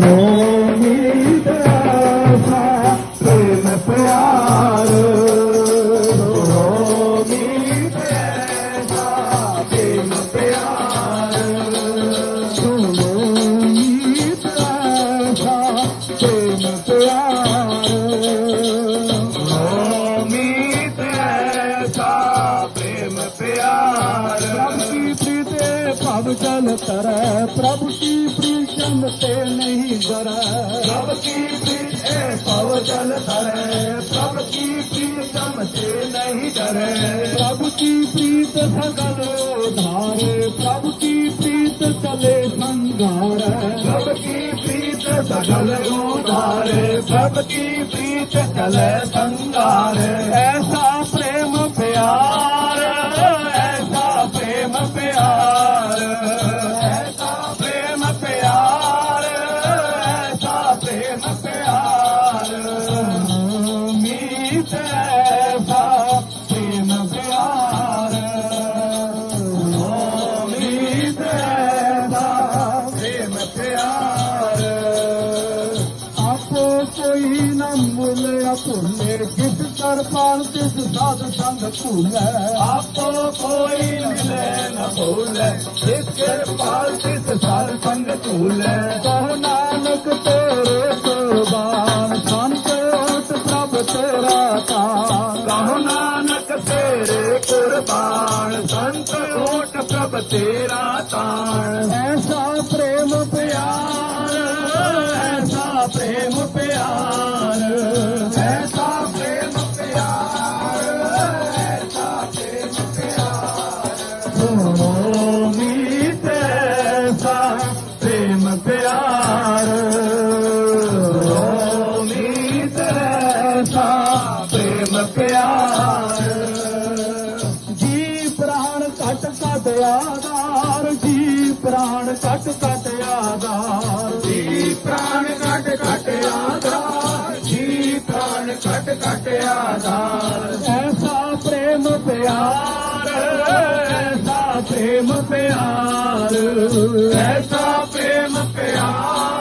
Oh, my God, my God, my जल कर। तर प्रभु की प्रीतम से नहीं जरा प्रभु की प्रीत पव जल तर प्रभु की प्रीतम से नहीं डरे। प्रभु की प्रीत सगल धारे। प्रभु की प्रीत चले संघार प्रभु की प्रीत सगल धारे प्रभु की प्रीत चले संघार अंगुल अकुलेर किस कृपाण किस साध संग फूल आपको कोई मिले न भूल किस कृपाण किस साध संग फूल कह नानक तेरे कुर्बान संत प्रभ तेरा कान कहो नानक तेरे कुर्बान संत प्रभ तेरा तान ਆਧਾਰ ਜੀ ਪ੍ਰਾਣ ਘਟ ਘਟ ਆਧਾਰ। ਜੀ ਪ੍ਰਾਣ ਘਟ ਘਟ ਆਧਾਰ ਜੀ ਪ੍ਰਾਣ ਘਟ ਘਟ ਆਧਾਰ। ਐਸਾ ਪ੍ਰੇਮ ਪਿਆਰ ਐਸਾ ਪ੍ਰੇਮ ਪਿਆਰ। ਐਸਾ ਪ੍ਰੇਮ ਪਿਆਰ।